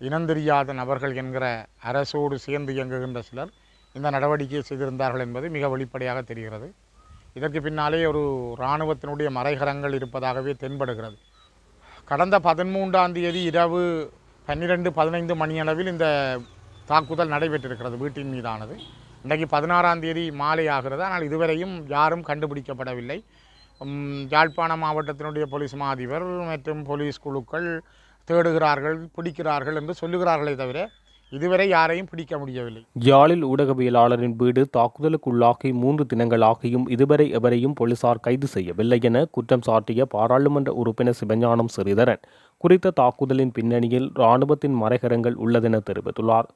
இனந்தெரியாத நபர்கள் என்கிற அரசோடு சேர்ந்து இயங்குகின்ற சிலர் இந்த நடவடிக்கையை செய்திருந்தார்கள் என்பது மிக வெளிப்படையாக தெரிகிறது. இதற்கு பின்னாலே ஒரு இராணுவத்தினுடைய மறைகரங்கள் இருப்பதாகவே தென்படுகிறது. கடந்த பதிமூன்றாம் தேதி இரவு பன்னிரெண்டு பதினைந்து மணியளவில் இந்த தாக்குதல் நடைபெற்றிருக்கிறது வீட்டின் மீதானது. இன்றைக்கு பதினாறாம் தேதி மாலை ஆகிறது. ஆனால் இதுவரையும் யாரும் கண்டுபிடிக்கப்படவில்லை. யாழ்ப்பாண மாவட்டத்தினுடைய போலீஸ் மாதிபர் மற்றும் போலீஸ் குழுக்கள் தேடுகிறார்கள் பிடிக்கிறார்கள் என்று சொல்லுகிறார்களே தவிர இதுவரை யாரையும் பிடிக்க முடியவில்லை. யாழில் ஊடகவியலாளரின் வீடு தாக்குதலுக்குள்ளாகி மூன்று தினங்களாகியும் இதுவரை எவரையும் போலீசார் கைது செய்யவில்லை என குற்றம் சாட்டிய பாராளுமன்ற உறுப்பினர் சிவஞானம் ஸ்ரீதரன் குறித்த தாக்குதலின் பின்னணியில் இராணுவத்தின் மறைகரங்கள் உள்ளதென தெரிவித்துள்ளார்.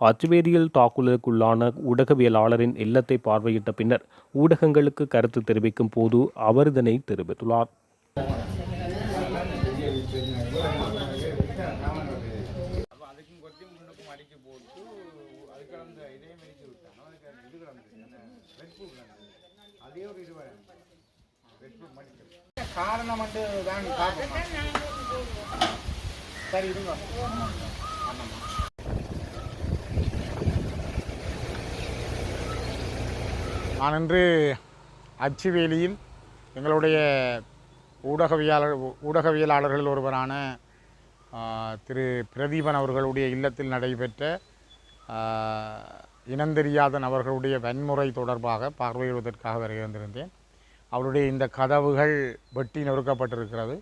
அச்சுவேதியில் தாக்குதலுக்குள்ளான ஊடகவியலாளரின் இல்லத்தை பார்வையிட்ட பின்னர் ஊடகங்களுக்கு கருத்து தெரிவிக்கும் போது அவர் இதனை தெரிவித்துள்ளார். அதே ஒரு இது காரணம் வந்து சரி இருங்க ஆமாம்மா நான் இன்று அச்சுவேலியில் எங்களுடைய ஊடகவியலாளர் ஊடகவியலாளர்கள் ஒருவரான திரு பிரதீபன் அவர்களுடைய இல்லத்தில் நடைபெற்ற இனந்தெரியாத நபர்களுடைய வன்முறை தொடர்பாக பார்வையிடுவதற்காக வருகின்றிருந்தேன் அவருடைய இந்த கதவுகள் வெட்டி நொறுக்கப்பட்டிருக்கிறது.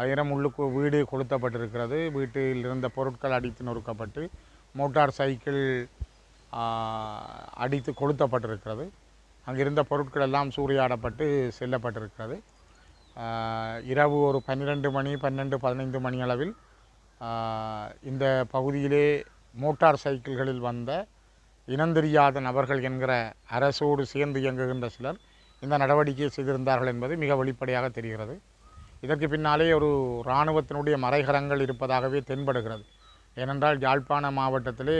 அதேரம் உள்ளுக்கு வீடு கொளுத்தப்பட்டிருக்கிறது. வீட்டில் இருந்த பொருட்கள் அடித்து நொறுக்கப்பட்டு மோட்டார் சைக்கிள் அடித்து கொளுத்தப்பட்டிருக்கிறது. அங்கிருந்த பொருட்கள் எல்லாம் சூறையாடப்பட்டு செல்லப்பட்டிருக்கிறது. இரவு ஒரு பன்னிரெண்டு மணி பன்னெண்டு பதினைந்து மணி அளவில் இந்த பகுதியிலே மோட்டார் சைக்கிள்களில் வந்த இனந்தெரியாத நபர்கள் என்கிற அரசோடு சேர்ந்து இயங்குகின்ற சிலர் இந்த நடவடிக்கையை செய்திருந்தார்கள் என்பது மிக வெளிப்படையாக தெரிகிறது. இதற்கு பின்னாலே ஒரு இராணுவத்தினுடைய மறைகரங்கள் இருப்பதாகவே தென்படுகிறது. ஏனென்றால் யாழ்ப்பாண மாவட்டத்திலே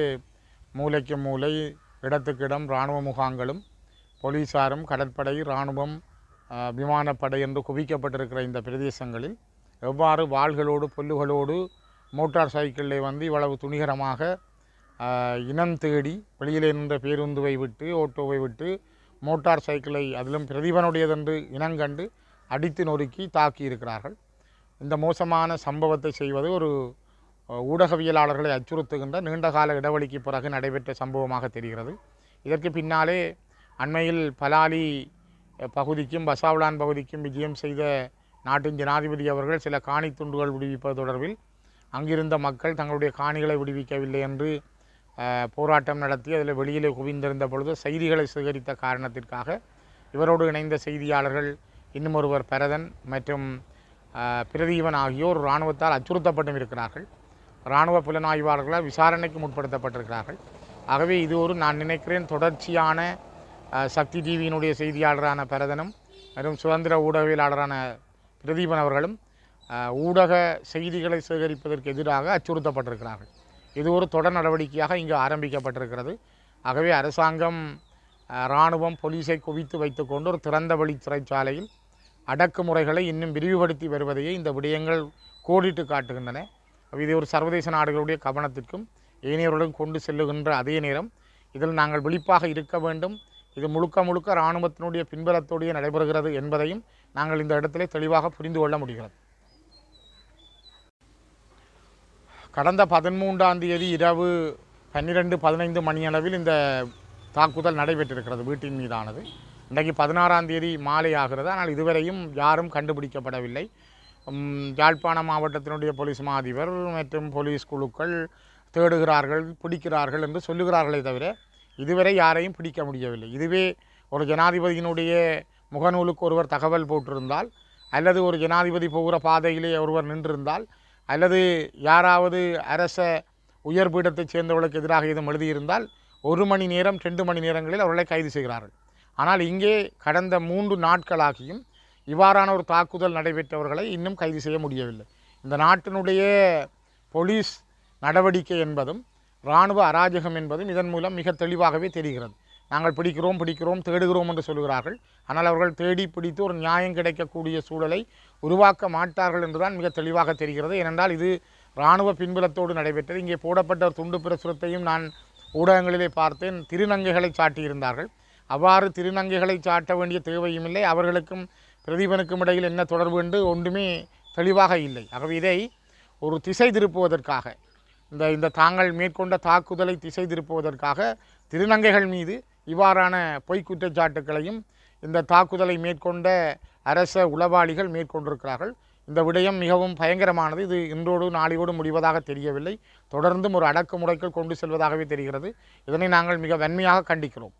மூளைக்கு மூலை இடத்துக்கு இடம் இராணுவ முகாம்களும் போலீசாரும் கடற்படை இராணுவம் விமானப்படை என்று குவிக்கப்பட்டிருக்கிற இந்த பிரதேசங்களில் எவ்வாறு வாள்களோடு புல்லுகளோடு மோட்டார் சைக்கிளில் வந்து இவ்வளவு துணிகரமாக இனம் தேடி வெளியில் இருந்த பேருந்துவை விட்டு ஓட்டோவை விட்டு மோட்டார் சைக்கிளை அதிலும் பிரதிபனுடையதென்று இனங்கண்டு அடித்து நொறுக்கி தாக்கி இருக்கிறார்கள். இந்த மோசமான சம்பவத்தை செய்வது ஒரு ஊடகவியலாளர்களை அச்சுறுத்துகின்ற நீண்டகால இடைவெளிக்கு பிறகு நடைபெற்ற சம்பவமாக தெரிகிறது. இதற்கு பின்னாலே அண்மையில் பலாலி பகுதிக்கும் பசாவலான் பகுதிக்கும் விஜயம் செய்த நாட்டின் ஜனாதிபதி அவர்கள் சில காணி துண்டுகள் விடுவிப்பது தொடர்பில் அங்கிருந்த மக்கள் தங்களுடைய காணிகளை விடுவிக்கவில்லை என்று போராட்டம் நடத்தி அதில் வெளியிலே குவிந்திருந்த பொழுது செய்திகளை சேகரித்த காரணத்திற்காக இவரோடு இணைந்த செய்தியாளர்கள் இன்னும் ஒருவர் பரதன் மற்றும் பிரதீபன் ஆகியோர் இராணுவத்தால் அச்சுறுத்தப்பட்டும் இருக்கிறார்கள். இராணுவ புலனாய்வாளர்களால் விசாரணைக்கு முற்படுத்தப்பட்டிருக்கிறார்கள் ஆகவே இது ஒரு நான் நினைக்கிறேன் தொடர்ச்சியான சக்தி டிவியினுடைய செய்தியாளரான பரதனும் மற்றும் சுதந்திர ஊடகவியலாளரான பிரதீபன் அவர்களும் ஊடக செய்திகளை சேகரிப்பதற்கு எதிராக அச்சுறுத்தப்பட்டிருக்கிறார்கள். இது ஒரு தொடர் நடவடிக்கையாக இங்கு ஆரம்பிக்கப்பட்டிருக்கிறது. ஆகவே அரசாங்கம் இராணுவம் போலீஸை குவித்து வைத்துக்கொண்டு ஒரு திறந்த வழி சிறைச்சாலையில் அடக்குமுறைகளை இன்னும் விரிவுபடுத்தி வருவதையே இந்த விடயங்கள் கோடிட்டு காட்டுகின்றன. இது ஒரு சர்வதேச நாடுகளுடைய கவனத்திற்கும் ஏனையவர்களும் கொண்டு செல்லுகின்ற அதே நேரம் இதில் நாங்கள் விழிப்பாக இருக்க வேண்டும். இது முழுக்க முழுக்க இராணுவத்தினுடைய பின்பலத்தோடைய நடைபெறுகிறது என்பதையும் நாங்கள் இந்த இடத்திலே தெளிவாக புரிந்து கொள்ள முடிகிறது. கடந்த பதிமூன்றாம் தேதி இரவு பன்னிரெண்டு பதினைந்து மணியளவில் இந்த தாக்குதல் நடைபெற்றிருக்கிறது வீட்டின் மீதானது. இன்றைக்கு பதினாறாம் தேதி மாலை ஆகிறது. ஆனால் இதுவரையும் யாரும் கண்டுபிடிக்கப்படவில்லை. யாழ்ப்பாண மாவட்டத்தினுடைய போலீஸ் மாதிபர் மற்றும் போலீஸ் குழுக்கள் தேடுகிறார்கள் பிடிக்கிறார்கள் என்று சொல்லுகிறார்களே தவிர இதுவரை யாரையும் பிடிக்க முடியவில்லை. இதுவே ஒரு ஜனாதிபதியினுடைய முகநூலுக்கு ஒருவர் தகவல் போட்டிருந்தால் அல்லது ஒரு ஜனாதிபதி போகிற பாதையிலே ஒருவர் நின்றிருந்தால் அல்லது யாராவது அரச உயர் பீடத்தைச் சேர்ந்தவர்களுக்கு எதிராக எதுவும் எழுதியிருந்தால் ஒரு மணி நேரம் ரெண்டு மணி நேரங்களில் அவர்களை கைது செய்கிறார்கள். ஆனால் இங்கே கடந்த மூன்று நாட்களாகியும் இவ்வாறான ஒரு தாக்குதல் நடைபெற்றவர்களை இன்னும் கைது செய்ய முடியவில்லை. இந்த நாட்டினுடைய போலீஸ் நடவடிக்கை என்பதும் இராணுவ அராஜகம் என்பதும் இதன் மூலம் மிக தெளிவாகவே தெரிகிறது. நாங்கள் பிடிக்கிறோம் பிடிக்கிறோம் தேடுகிறோம் என்று சொல்கிறார்கள் ஆனால் அவர்கள் தேடி பிடித்து ஒரு நியாயம் கிடைக்கக்கூடிய சூழலை உருவாக்க மாட்டார்கள் என்றுதான் மிக தெளிவாக தெரிகிறது. ஏனென்றால் இது இராணுவ பின்புலத்தோடு நடைபெற்றது. இங்கே போடப்பட்ட ஒரு துண்டு பிரசுரத்தையும் நான் ஊடகங்களிலே பார்த்தேன். திருநங்கைகளை சாட்டியிருந்தார்கள். அவ்வாறு திருநங்கைகளை சாட்ட வேண்டிய தேவையும் இல்லை. அவர்களுக்கும் பிரதீபனுக்கும் இடையில் என்ன தொடர்பு என்று ஒன்றுமே தெளிவாக இல்லை. ஆகவே இதை ஒரு திசை திருப்புவதற்காக இந்த இந்த தாங்கள் மேற்கொண்ட தாக்குதலை திசை திருப்புவதற்காக திருநங்கைகள் மீது இவ்வாறான பொய்க் குற்றச்சாட்டுக்களையும் இந்த தாக்குதலை மேற்கொண்ட அரச உளவாளிகள் மேற்கொண்டிருக்கிறார்கள். இந்த விடயம் மிகவும் பயங்கரமானது. இது இன்றோடு நாளையோடு முடிவதாக தெரியவில்லை. தொடர்ந்தும் ஒரு அடக்குமுறைக்குள் கொண்டு செல்வதாகவே தெரிகிறது. இதனை நாங்கள் மிக வன்மையாக கண்டிக்கிறோம்.